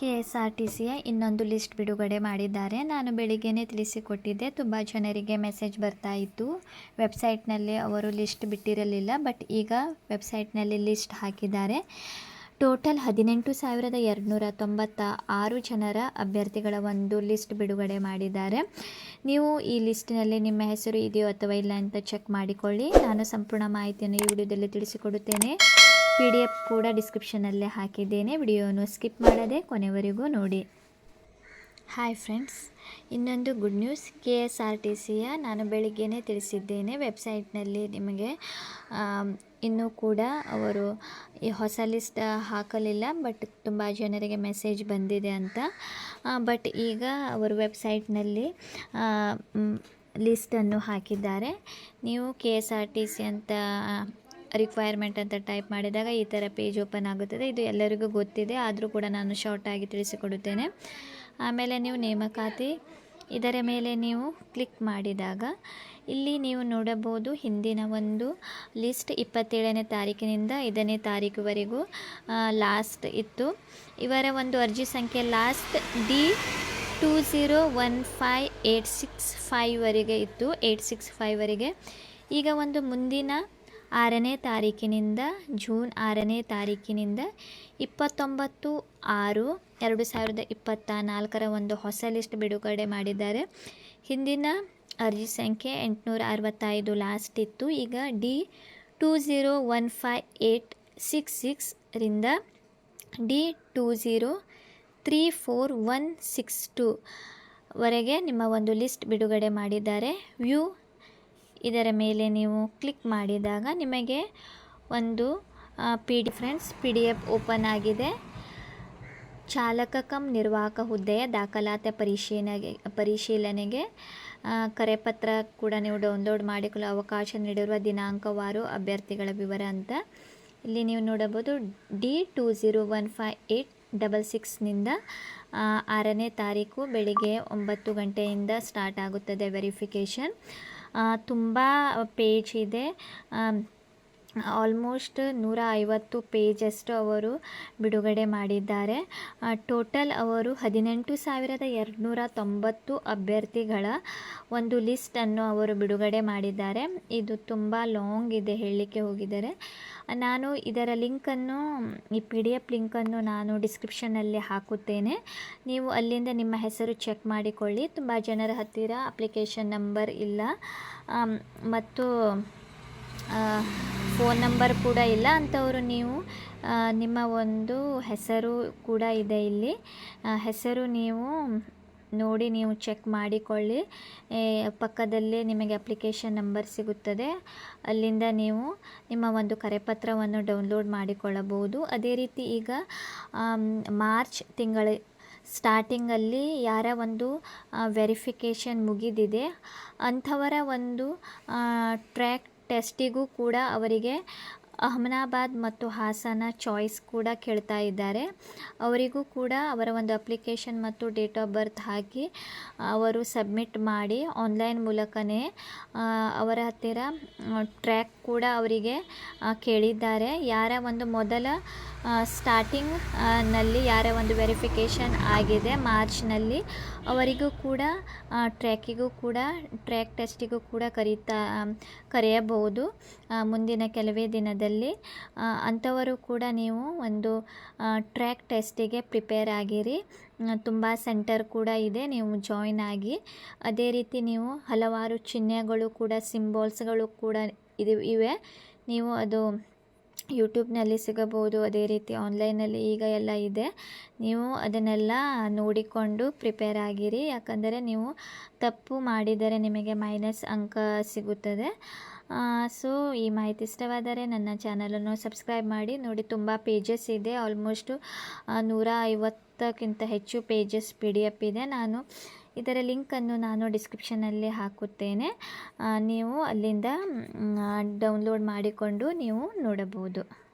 K S R T ಸಿಯ ಇನ್ನೊಂದು list ಬಿಡುಗಡೆ ಮಾಡಿದ್ದಾರೆ. ನಾನು ಬೆಳಿಗ್ಗೆನೇ ತಿಳಿಸಿಕೊಟ್ಟಿದ್ದೆ, ತುಂಬ ಜನರಿಗೆ ಮೆಸೇಜ್ ಬರ್ತಾ ಇತ್ತು. ವೆಬ್ಸೈಟ್ನಲ್ಲಿ ಅವರು ಲಿಸ್ಟ್ ಬಿಟ್ಟಿರಲಿಲ್ಲ, ಬಟ್ ಈಗ ವೆಬ್ಸೈಟ್ನಲ್ಲಿ ಲಿಸ್ಟ್ ಹಾಕಿದ್ದಾರೆ. ಟೋಟಲ್ ಹದಿನೆಂಟು ಸಾವಿರದ ಎರಡುನೂರ ತೊಂಬತ್ತ ಆರು ಜನರ ಅಭ್ಯರ್ಥಿಗಳ ಒಂದು ಲಿಸ್ಟ್ ಬಿಡುಗಡೆ ಮಾಡಿದ್ದಾರೆ. ನೀವು ಈ ಲಿಸ್ಟಿನಲ್ಲಿ ನಿಮ್ಮ ಹೆಸರು ಇದೆಯೋ ಅಥವಾ ಇಲ್ಲ ಅಂತ ಚೆಕ್ ಮಾಡಿಕೊಳ್ಳಿ. ನಾನು ಸಂಪೂರ್ಣ ಮಾಹಿತಿಯನ್ನು ಈ ವಿಡಿಯೋದಲ್ಲಿ ತಿಳಿಸಿಕೊಡುತ್ತೇನೆ. ಪಿ ಡಿ ಎಫ್ ಕೂಡ ಡಿಸ್ಕ್ರಿಪ್ಷನಲ್ಲೇ ಹಾಕಿದ್ದೇನೆ. ವಿಡಿಯೋವನ್ನು ಸ್ಕಿಪ್ ಮಾಡದೆ ಕೊನೆವರೆಗೂ ನೋಡಿ. ಹಾಯ್ ಫ್ರೆಂಡ್ಸ್ ಇನ್ನೊಂದು good news K S R T ಸಿಯ ನಾನು ಬೆಳಿಗ್ಗೆನೇ ತಿಳಿಸಿದ್ದೇನೆ. ವೆಬ್ಸೈಟ್ನಲ್ಲಿ ನಿಮಗೆ ಇನ್ನೂ ಕೂಡ ಅವರು ಈ ಹೊಸ ಲಿಸ್ಟ್ ಹಾಕಲಿಲ್ಲ ಬಟ್ ತುಂಬ ಜನರಿಗೆ ಮೆಸೇಜ್ ಬಂದಿದೆ ಅಂತ. ಬಟ್ ಈಗ ಅವರು ವೆಬ್ಸೈಟ್ನಲ್ಲಿ ಲಿಸ್ಟನ್ನು ಹಾಕಿದ್ದಾರೆ. ನೀವು K S R T C ಅಂತ ರಿಕ್ವೈರ್ಮೆಂಟ್ ಅಂತ ಟೈಪ್ ಮಾಡಿದಾಗ ಈ ಥರ ಪೇಜ್ ಓಪನ್ ಆಗುತ್ತದೆ. ಇದು ಎಲ್ಲರಿಗೂ ಗೊತ್ತಿದೆ, ಆದರೂ ಕೂಡ ನಾನು ಶಾರ್ಟಾಗಿ ತಿಳಿಸಿಕೊಡುತ್ತೇನೆ. ಆಮೇಲೆ ನೀವು ನೇಮಕಾತಿ, ಇದರ ಮೇಲೆ ನೀವು ಕ್ಲಿಕ್ ಮಾಡಿದಾಗ ಇಲ್ಲಿ ನೀವು ನೋಡಬಹುದು ಹಿಂದಿನ ಒಂದು ಲಿಸ್ಟ್ ಇಪ್ಪತ್ತೇಳನೇ ತಾರೀಕಿನಿಂದ ಐದನೇ ತಾರೀಕುವರೆಗೂ ಲಾಸ್ಟ್ ಇತ್ತು. ಇವರ ಒಂದು ಅರ್ಜಿ ಸಂಖ್ಯೆ last D two zero one five eight six ಫೈವ್ವರೆಗೆ ಇತ್ತು ಏಯ್ಟ್ ಸಿಕ್ಸ್ ಫೈವ್ವರೆಗೆ ಈಗ ಒಂದು ಮುಂದಿನ ಆರನೇ ತಾರೀಕಿನಿಂದ ಜೂನ್ ಆರನೇ ತಾರೀಕಿನಿಂದ ಇಪ್ಪತ್ತೊಂಬತ್ತು ಆರು ಎರಡು ಸಾವಿರದ ಇಪ್ಪತ್ತ ನಾಲ್ಕರ ಒಂದು ಹೊಸ ಲಿಸ್ಟ್ ಬಿಡುಗಡೆ ಮಾಡಿದ್ದಾರೆ. ಹಿಂದಿನ ಅರ್ಜಿ ಸಂಖ್ಯೆ ಎಂಟುನೂರ ಅರವತ್ತೈದು ಲಾಸ್ಟ್ ಇತ್ತು. ಈಗ D two zero one five eight six ಸಿಕ್ಸ್ರಿಂದ D two zero three four one six ಟೂವರೆಗೆ ನಿಮ್ಮ ಒಂದು ಲಿಸ್ಟ್ ಬಿಡುಗಡೆ ಮಾಡಿದ್ದಾರೆ. ವ್ಯೂ ಇದರ ಮೇಲೆ ನೀವು ಕ್ಲಿಕ್ ಮಾಡಿದಾಗ ನಿಮಗೆ ಒಂದು P D, friends, P D F open ಆಗಿದೆ. ಚಾಲಕ ಕಮ್ ನಿರ್ವಾಹಕ ಹುದ್ದೆಯ ದಾಖಲಾತಿ ಪರಿಶೀಲನೆಗೆ ಪರಿಶೀಲನೆಗೆ ಕರೆಪತ್ರ ಕೂಡ ನೀವು ಡೌನ್ಲೋಡ್ ಮಾಡಿಕೊಳ್ಳಲು ಅವಕಾಶ ನೀಡಿರುವ ದಿನಾಂಕವಾರು ಅಭ್ಯರ್ಥಿಗಳ ವಿವರ ಅಂತ ಇಲ್ಲಿ ನೀವು ನೋಡಬಹುದು. D two zero one five eight double ಸಿಕ್ಸ್ನಿಂದ ಆರನೇ ತಾರೀಕು ಬೆಳಿಗ್ಗೆ ಒಂಬತ್ತು ಗಂಟೆಯಿಂದ ಸ್ಟಾರ್ಟ್ ಆಗುತ್ತದೆ ವೆರಿಫಿಕೇಷನ್. ತುಂಬ ಪೇಜ್ ಇದೆ. ಆಲ್ಮೋಸ್ಟ್ ನೂರ ಐವತ್ತು ಪೇಜಷ್ಟು ಅವರು ಬಿಡುಗಡೆ ಮಾಡಿದ್ದಾರೆ. ಟೋಟಲ್ ಅವರು ಹದಿನೆಂಟು ಸಾವಿರದ ಎರಡುನೂರ ತೊಂಬತ್ತು ಅಭ್ಯರ್ಥಿಗಳ ಒಂದು ಲಿಸ್ಟನ್ನು ಅವರು ಬಿಡುಗಡೆ ಮಾಡಿದ್ದಾರೆ. ಇದು ತುಂಬ ಲಾಂಗ್ ಇದೆ ಹೇಳಲಿಕ್ಕೆ ಹೋಗಿದ್ದಾರೆ. ನಾನು ಇದರ ಲಿಂಕನ್ನು ಈ ಪಿ ಡಿ ಎಫ್ ಲಿಂಕನ್ನು ನಾನು ಡಿಸ್ಕ್ರಿಪ್ಷನಲ್ಲಿ ಹಾಕುತ್ತೇನೆ. ನೀವು ಅಲ್ಲಿಂದ ನಿಮ್ಮ ಹೆಸರು ಚೆಕ್ ಮಾಡಿಕೊಳ್ಳಿ. ತುಂಬ ಜನರ ಹತ್ತಿರ ಅಪ್ಲಿಕೇಶನ್ ನಂಬರ್ ಇಲ್ಲ. ಮತ್ತು ಫೋನ್ ನಂಬರ್ ಕೂಡ ಇಲ್ಲ ಅಂಥವರು ನೀವು ನಿಮ್ಮ ಒಂದು ಹೆಸರು ಕೂಡ ಇದೆ ಇಲ್ಲಿ. ಹೆಸರು ನೀವು ನೋಡಿ, ನೀವು ಚೆಕ್ ಮಾಡಿಕೊಳ್ಳಿ. ಪಕ್ಕದಲ್ಲೇ ನಿಮಗೆ ಅಪ್ಲಿಕೇಶನ್ ನಂಬರ್ ಸಿಗುತ್ತದೆ. ಅಲ್ಲಿಂದ ನೀವು ನಿಮ್ಮ ಒಂದು ಕರೆಪತ್ರವನ್ನು ಡೌನ್ಲೋಡ್ ಮಾಡಿಕೊಳ್ಳಬಹುದು. ಅದೇ ರೀತಿ ಈಗ ಮಾರ್ಚ್ ತಿಂಗಳ ಸ್ಟಾರ್ಟಿಂಗಲ್ಲಿ ಯಾರ ಒಂದು ವೆರಿಫಿಕೇಷನ್ ಮುಗಿದಿದೆ, ಅಂಥವರ ಒಂದು ಟ್ರ್ಯಾಕ್ ಟೆಸ್ಟಿಗೂ ಕೂಡ ಅವರಿಗೆ ಅಹಮದಾಬಾದ್ ಮತ್ತು ಹಾಸನ ಚಾಯ್ಸ್ ಕೂಡ ಕೇಳ್ತಾ ಇದ್ದಾರೆ. ಅವರಿಗೂ ಕೂಡ ಅವರ ಒಂದು ಅಪ್ಲಿಕೇಶನ್ ಮತ್ತು ಡೇಟ್ ಆಫ್ ಬರ್ತ್ ಹಾಕಿ ಅವರು ಸಬ್ಮಿಟ್ ಮಾಡಿ ಆನ್ಲೈನ್ ಮೂಲಕನೇ ಅವರ ಹತ್ತಿರ ಟ್ರ್ಯಾಕ್ ಕೂಡ ಅವರಿಗೆ ಕೇಳಿದ್ದಾರೆ. ಯಾರ ಒಂದು ಮೊದಲ ಸ್ಟಾರ್ಟಿಂಗ್ನಲ್ಲಿ ಯಾರ ಒಂದು ವೆರಿಫಿಕೇಷನ್ ಆಗಿದೆ ಮಾರ್ಚ್ನಲ್ಲಿ ಅವರಿಗೂ ಕೂಡ ಟ್ರ್ಯಾಕಿಗೂ ಕೂಡ ಟ್ರ್ಯಾಕ್ ಟೆಸ್ಟಿಗೂ ಕೂಡ ಕರೀತಾ, ಕರೆಯಬಹುದು ಮುಂದಿನ ಕೆಲವೇ ದಿನದಲ್ಲಿ. ಅಂಥವರು ಕೂಡ ನೀವು ಒಂದು ಟ್ರ್ಯಾಕ್ ಟೆಸ್ಟಿಗೆ ಪ್ರಿಪೇರ್ ಆಗಿರಿ. ತುಂಬ ಸೆಂಟರ್ ಕೂಡ ಇದೆ, ನೀವು ಜಾಯಿನ್ ಆಗಿ. ಅದೇ ರೀತಿ ನೀವು ಹಲವಾರು ಚಿಹ್ನೆಗಳು ಕೂಡ ಸಿಂಬಾಲ್ಸ್ಗಳು ಕೂಡ ಇದೆ, ಇವೆ. ನೀವು ಅದು ಯೂಟ್ಯೂಬ್ನಲ್ಲಿ ಸಿಗಬಹುದು. ಅದೇ ರೀತಿ ಆನ್ಲೈನಲ್ಲಿ ಈಗ ಎಲ್ಲ ಇದೆ. ನೀವು ಅದನ್ನೆಲ್ಲ ನೋಡಿಕೊಂಡು ಪ್ರಿಪೇರ್ ಆಗಿರಿ. ಯಾಕಂದರೆ ನೀವು ತಪ್ಪು ಮಾಡಿದರೆ ನಿಮಗೆ ಮೈನಸ್ ಅಂಕ ಸಿಗುತ್ತದೆ. ಸೊ, ಈ ಮಾಹಿತಿ ಇಷ್ಟವಾದರೆ ನನ್ನ ಚಾನಲನ್ನು ಸಬ್ಸ್ಕ್ರೈಬ್ ಮಾಡಿ. ನೋಡಿ, ತುಂಬ ಪೇಜಸ್ ಇದೆ. ಆಲ್ಮೋಸ್ಟು ನೂರ ಐವತ್ತಕ್ಕಿಂತ ಹೆಚ್ಚು ಪೇಜಸ್ ಪಿ ಡಿ ಎಫ್ ಇದೆ. ನಾನು ಇದರ ಲಿಂಕನ್ನು ನಾನು ಡಿಸ್ಕ್ರಿಪ್ಷನಲ್ಲಿ ಹಾಕುತ್ತೇನೆ. ನೀವು ಅಲ್ಲಿಂದ ಡೌನ್ಲೋಡ್ ಮಾಡಿಕೊಂಡು ನೀವು ನೋಡಬಹುದು.